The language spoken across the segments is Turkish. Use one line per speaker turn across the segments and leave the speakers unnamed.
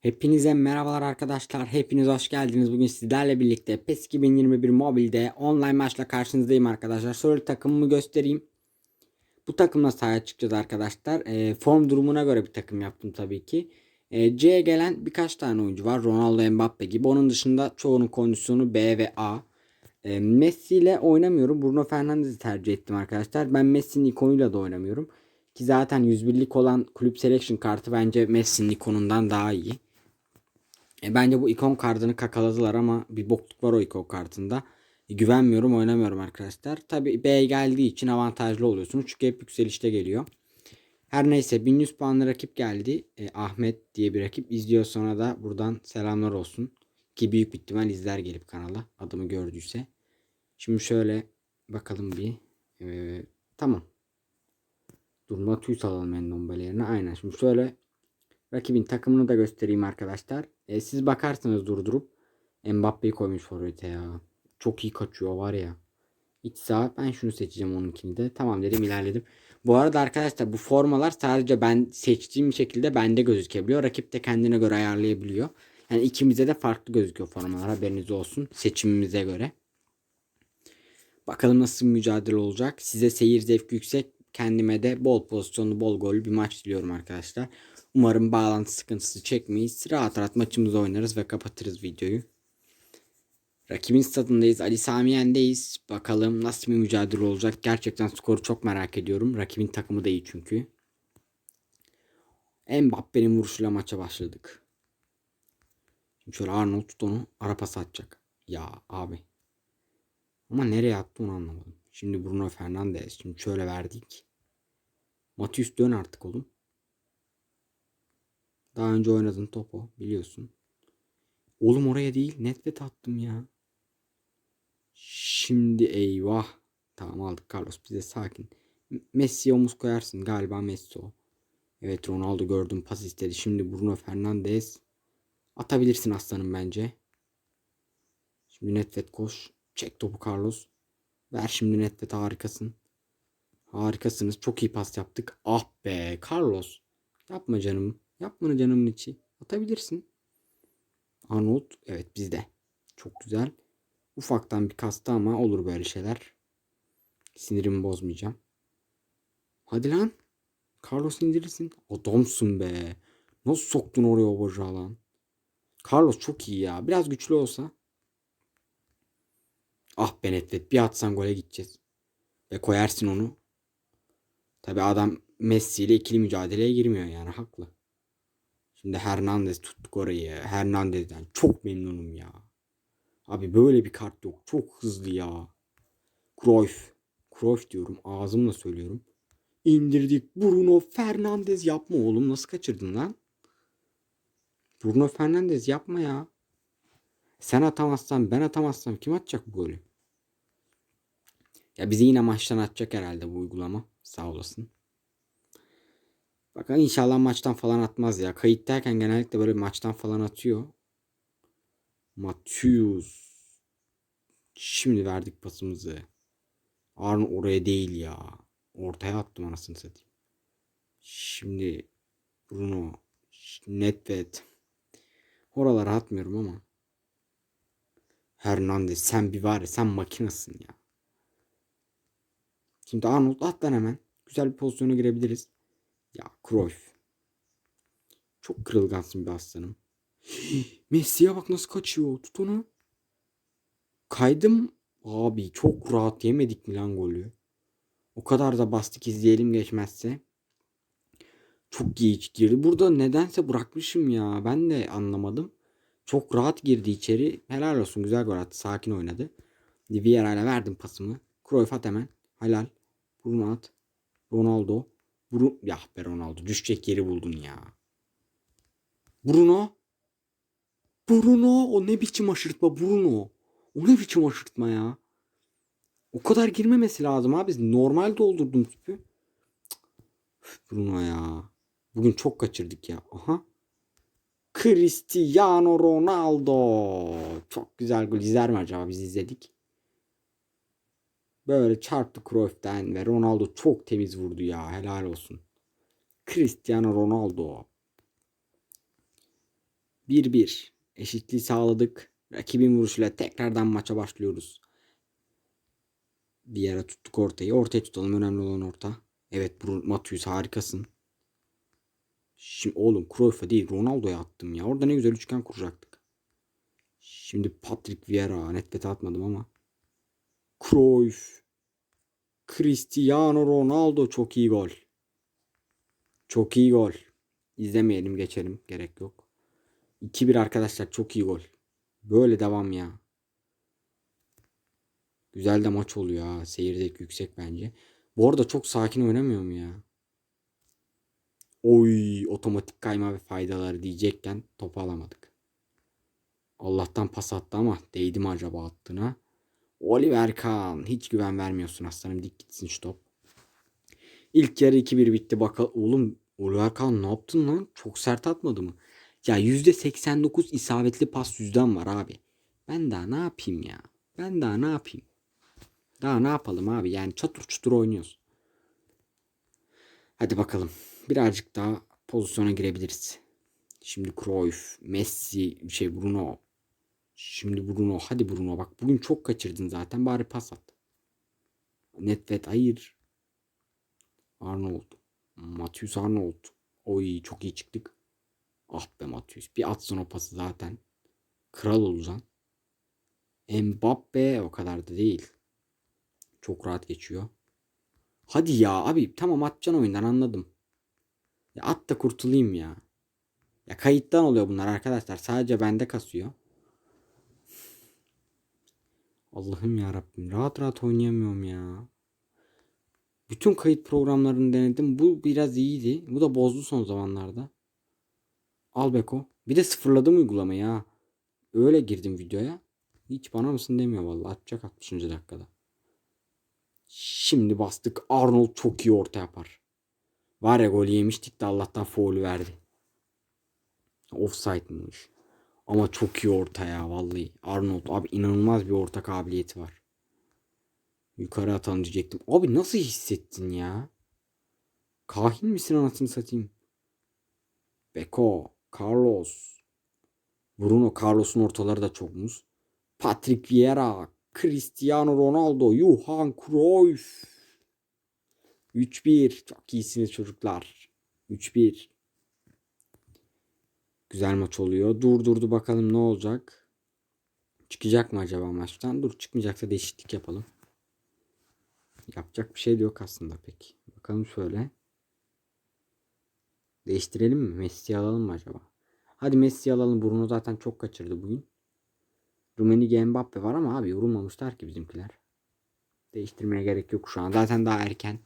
Hepinize merhabalar arkadaşlar. Hepiniz hoş geldiniz. Bugün sizlerle birlikte PES 2021 mobilde online maçla karşınızdayım arkadaşlar. Şöyle takımımı göstereyim. Bu takımla sahaya çıkacağız arkadaşlar. E, form durumuna göre bir takım yaptım tabii ki. E, C'ye gelen birkaç tane oyuncu var. Ronaldo, Mbappe gibi. Onun dışında çoğunun kondisyonu B ve A. E, Messi ile oynamıyorum. Bruno Fernandes'i tercih ettim arkadaşlar. Ben Messi'nin ikonuyla da oynamıyorum. Ki zaten 101'lik olan kulüp selection kartı bence Messi'nin ikonundan daha iyi. E, bence bu ikon kartını kakaladılar ama bir bokluk var o ikon kartında. E, güvenmiyorum oynamıyorum arkadaşlar. Tabi B geldiği için avantajlı oluyorsunuz. Çünkü hep yükselişte geliyor. Her neyse 1100 puanlı rakip geldi. E, Ahmet diye bir rakip izliyor sonra da buradan selamlar olsun. Ki büyük ihtimal izler gelip kanala adımı gördüyse. Şimdi şöyle bakalım bir. E, tamam. Dur Matius alalım Endombele yerine. Aynen. Şimdi şöyle Rakibin takımını da göstereyim arkadaşlar. E, siz bakarsınız durdurup Mbappe'yi koymuş forvete ya. Çok iyi kaçıyor var ya. İç sağ ben şunu seçeceğim onunkini de. Tamam dedim ilerledim. Bu arada arkadaşlar bu formalar sadece ben seçtiğim şekilde bende gözükebiliyor. Rakip de kendine göre ayarlayabiliyor. Yani ikimize de farklı gözüküyor formalar haberiniz olsun. Seçimimize göre. Bakalım nasıl bir mücadele olacak. Size seyir zevki yüksek. Kendime de bol pozisyonlu bol gollü bir maç diliyorum arkadaşlar. Umarım bağlantı sıkıntısı çekmeyiz. Rahat rahat maçımızı oynarız ve kapatırız videoyu. Rakibin stadındayız. Ali Samiyen'deyiz. Bakalım nasıl bir mücadele olacak. Gerçekten skoru çok merak ediyorum. Rakibin takımı da iyi çünkü. Mbappe'nin vuruşuyla maça başladık. Şimdi şöyle Arnold tut onu. Ara pas atacak. Ya abi. Ama nereye attı onu anlamadım. Şimdi Bruno Fernandes. Şimdi şöyle verdik. Matius dön artık oğlum. Daha önce oynadın topu biliyorsun. Oğlum oraya değil netvet attım ya. Şimdi eyvah. Tamam aldık Carlos bize sakin. Messi omuz koyarsın galiba Messi o. Evet Ronaldo gördüm pas istedi. Şimdi Bruno Fernandes. Atabilirsin aslanım bence. Şimdi netvet koş. Çek topu Carlos. Ver şimdi netvet harikasın. Harikasınız. Çok iyi pas yaptık. Ah be Carlos. Yapma canım. Yapma canımın içi. Atabilirsin. Arnold evet bizde. Çok güzel. Ufaktan bir kastı ama olur böyle şeyler. Sinirimi bozmayacağım. Hadi lan. Carlos indirirsin. Adamsın be. Nasıl soktun oraya o bacağı lan? Carlos çok iyi ya. Biraz güçlü olsa. Ah Benetvet bir atsan gole gideceğiz. Ve koyarsın onu. Tabi adam Messi ile ikili mücadeleye girmiyor yani haklı. Şimdi Hernandez tuttuk orayı. Hernandez'den çok memnunum ya. Abi böyle bir kart yok. Çok hızlı ya. Cruyff. Cruyff diyorum. Ağzımla söylüyorum. İndirdik. Bruno Fernandez yapma oğlum. Nasıl kaçırdın lan? Bruno Fernandez yapma ya. Sen atamazsan ben atamazsam kim atacak bu golü? Ya bizi yine maçtan atacak herhalde bu uygulama. Sağ olasın. Bakın inşallah maçtan falan atmaz ya. Kayıttayken genellikle böyle maçtan falan atıyor. Matius. Şimdi verdik pasımızı. Arn oraya değil ya. Ortaya attım anasını satayım. Şimdi Bruno. Netvet. Oralara atmıyorum ama. Hernandez sen bir var ya sen makinasın ya. Şimdi Arnold at lan hemen. Güzel bir pozisyona girebiliriz. Ya Cruyff. Çok kırılgansın bir aslanım. Messi'ye bak nasıl kaçıyor. Tut onu. Kaydım. Abi çok rahat yemedik mi lan golü? O kadar da bastık izleyelim geçmezse. Çok iyi girdi. Burada nedense bırakmışım ya. Ben de anlamadım. Çok rahat girdi içeri. Helal olsun güzel gol attı. Sakin oynadı. Vieira'yla verdim pasımı. Cruyff at hemen. Helal. Bruno at. Ronaldo. Bruno. Ya be Ronaldo. Düşecek yeri buldun ya. Bruno. Bruno. O ne biçim aşırtma Bruno. O ne biçim aşırtma ya. O kadar girmemesi lazım abi. Normal doldurdum tüpü. Bruno ya. Bugün çok kaçırdık ya. Aha. Cristiano Ronaldo. Çok güzel gol. İzler mi acaba? Biz izledik. Böyle çarptı Cruyff'ten ve Ronaldo çok temiz vurdu ya. Helal olsun. Cristiano Ronaldo. 1-1. Eşitliği sağladık. Rakibin vuruşuyla tekrardan maça başlıyoruz. Bir yere tuttuk ortayı. Ortaya tutalım. Önemli olan orta. Evet Matius harikasın. Şimdi oğlum Cruyff'a değil Ronaldo'ya attım ya. Orada ne güzel üçgen kuracaktık. Şimdi Patrick Vieira. Net atmadım ama. Cruyff. Cristiano Ronaldo çok iyi gol. Çok iyi gol. İzlemeyelim geçelim. Gerek yok. 2-1 arkadaşlar çok iyi gol. Böyle devam ya. Güzel de maç oluyor ha. Seyirdek yüksek bence. Bu arada çok sakin oynamıyor mu ya? Oy otomatik kayma ve faydaları diyecekken topu alamadık. Allah'tan pas attı ama değdi mi acaba attığına? Oliver Kahn hiç güven vermiyorsun aslanım dik gitsin şu top. İlk yarı 2-1 bitti bakalım. Oğlum Oliver Kahn ne yaptın lan? Çok sert atmadı mı? Ya %89 isabetli pas yüzden var abi. Ben daha ne yapayım ya? Ben daha ne yapayım? Daha ne yapalım abi? Yani çatır çutur oynuyoruz. Hadi bakalım. Birazcık daha pozisyona girebiliriz. Şimdi Cruyff, Messi, şey Bruno. Şimdi Bruno. Hadi Bruno bak bugün çok kaçırdın zaten. Bari pas at. Netvet hayır. Arnold. Matius Arnold. Oy çok iyi çıktık. Ah be Matius. Bir atsın o pası zaten. Kral olacaksın. Mbappe o kadar da değil. Çok rahat geçiyor. Hadi ya abi tamam atacaksın oyundan anladım. Ya at da kurtulayım ya. Ya kayıttan oluyor bunlar arkadaşlar. Sadece bende kasıyor. Allah'ım ya Rabbim rahat rahat oynayamıyorum ya. Bütün kayıt programlarını denedim. Bu biraz iyiydi. Bu da bozdu son zamanlarda. Al Beko. Bir de sıfırladım uygulamayı ha. Öyle girdim videoya. Hiç bana mısın demiyor vallahi. Atacak 60. dakikada. Şimdi bastık. Arnold çok iyi orta yapar. Var ya gol yemiştik de Allah'tan foul verdi. Offside'mış. Ama çok iyi orta ya vallahi. Arnold abi inanılmaz bir orta kabiliyeti var. Yukarı atalım diyecektim. Abi nasıl hissettin ya? Kahin misin anasını satayım? Beko, Carlos. Bruno Carlos'un ortaları da çok muz. Patrick Vieira, Cristiano Ronaldo, Johan Cruyff. 3-1. Çok iyisiniz çocuklar. 3-1. Güzel maç oluyor. Durdurdu bakalım ne olacak. Çıkacak mı acaba maçtan? Dur çıkmayacaksa değişiklik yapalım. Yapacak bir şey de yok aslında pek. Bakalım şöyle. Değiştirelim mi? Messi'yi alalım mı acaba? Hadi Messi'yi alalım. Bruno zaten çok kaçırdı bugün. Rumenige Mbappe var ama abi yorulmamışlar ki bizimkiler. Değiştirmeye gerek yok şu an. Zaten daha erken.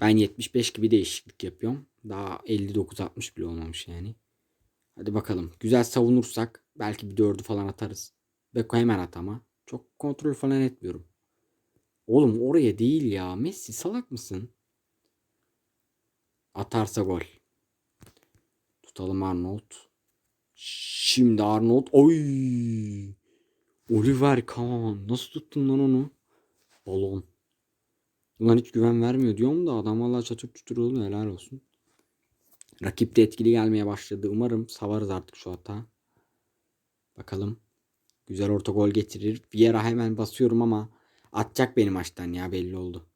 Ben 75 gibi değişiklik yapıyorum. Daha 59-60 bile olmamış yani. Hadi bakalım. Güzel savunursak belki bir dördü falan atarız. Beko hemen at ama. Çok kontrol falan etmiyorum. Oğlum oraya değil ya. Messi salak mısın? Atarsa gol. Tutalım Arnold. Şimdi Arnold. Oy. Oliver Kahn. Nasıl tuttun lan onu? Balon. Ulan hiç güven vermiyor diyorum da adam valla çatır çutur oluyor helal olsun. Rakip de etkili gelmeye başladı. Umarım savarız artık şu hata. Bakalım. Güzel orta gol getirir. Vieira hemen basıyorum ama atacak benim maçtan ya belli oldu.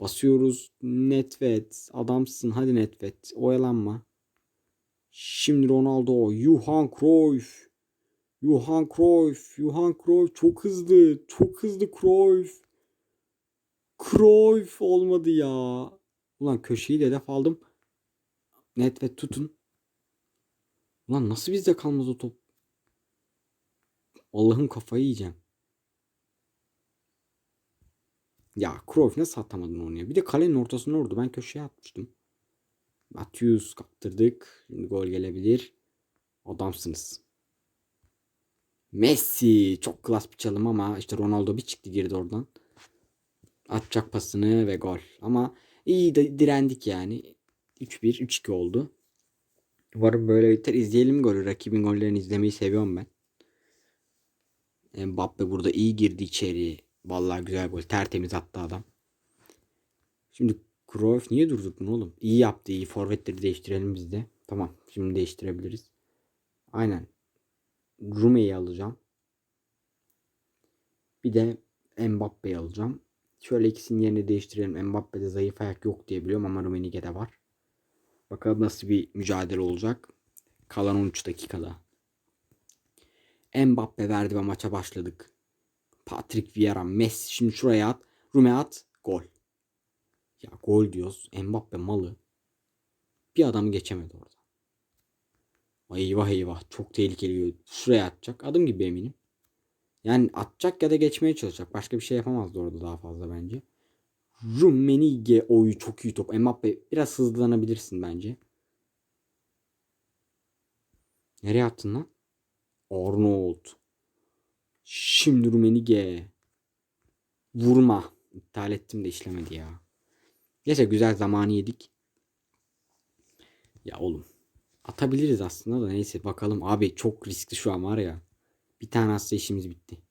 Basıyoruz. Netvet. Adamsın. Hadi Netvet. Oyalanma. Şimdi Ronaldo. Johan Cruyff. Johan Cruyff. Johan Cruyff çok hızlı. Çok hızlı Cruyff. Cruyff olmadı ya. Ulan köşeyi de hedef aldım. Netvet tutun. Ulan nasıl bizde kalmaz o top? Allah'ım kafayı yiyeceğim. Ya Cruyff nasıl atamadın onu ya? Bir de kalenin ortasına vurdu. Ben köşeye atmıştım. Matius kaptırdık. Şimdi gol gelebilir. Adamsınız. Messi. Çok klas bir çalım ama işte Ronaldo bir çıktı girdi oradan. Atacak pasını ve gol. Ama iyi de direndik yani. 3-1, 3-2 oldu. Umarım böyle biter. İzleyelim golü. Rakibin gollerini izlemeyi seviyorum ben. Mbappe burada iyi girdi içeri. Vallahi güzel gol. Tertemiz attı adam. Şimdi Cruyff niye durdurdun oğlum? İyi yaptı iyi. Forvetleri değiştirelim biz de. Tamam. Şimdi değiştirebiliriz. Aynen. Rume'yi alacağım. Bir de Mbappe'yi alacağım. Şöyle ikisinin yerini değiştirelim. Mbappe'de zayıf ayak yok diye biliyorum ama Rummenigge'de var. Bakalım nasıl bir mücadele olacak. Kalan 13 dakikada. Mbappe verdi ve maça başladık. Patrick Vieira, Messi şimdi şuraya at. Rume at. Gol. Ya gol diyoruz. Mbappe malı. Bir adam geçemedi orada. Eyvah eyvah. Çok tehlikeli. Şuraya atacak. Adım gibi eminim. Yani atacak ya da geçmeye çalışacak. Başka bir şey yapamazdı orada daha fazla bence. Rummenigge oyu çok iyi top. Mbappe biraz hızlanabilirsin bence. Nereye attın lan? Arnold. Şimdi Rummenigge. Vurma. İptal ettim de işlemedi ya. Neyse güzel zamanı yedik. Ya oğlum. Atabiliriz aslında da neyse bakalım. Abi çok riskli şu an var ya. Bir tane atsa işimiz bitti.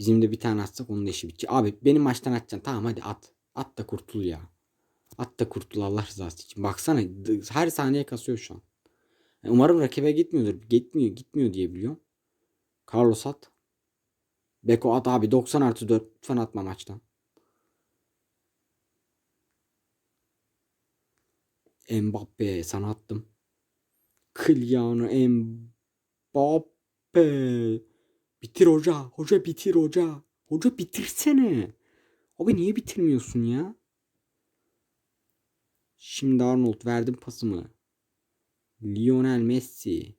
Bizim de bir tane atsak onun da işi bitecek. Abi benim maçtan atacaksın. Tamam hadi at. At da kurtul ya. At da kurtul Allah rızası için. Baksana her saniye kasıyor şu an. Yani umarım rakibe gitmiyordur. Gitmiyor gitmiyor diye biliyorum. Carlos at. Beko at abi 90 artı 4. Lütfen atma maçtan. Mbappe sana attım. Kylian Mbappe. Bitir hoca. Hoca bitir hoca. Hoca bitirsene. Abi niye bitirmiyorsun ya? Şimdi Arnold verdim pasımı. Lionel Messi.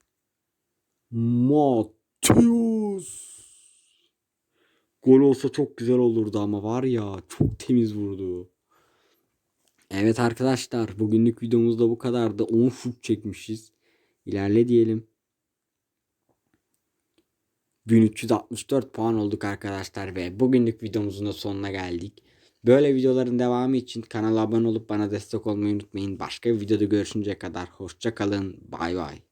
Matius. Gol olsa çok güzel olurdu ama var ya çok temiz vurdu. Evet arkadaşlar bugünlük videomuz da bu kadardı. 10 şut çekmişiz. İlerle diyelim. 1364 puan olduk arkadaşlar ve bugünlük videomuzun da sonuna geldik. Böyle videoların devamı için kanala abone olup bana destek olmayı unutmayın. Başka bir videoda görüşünceye kadar hoşça kalın. Bay bay.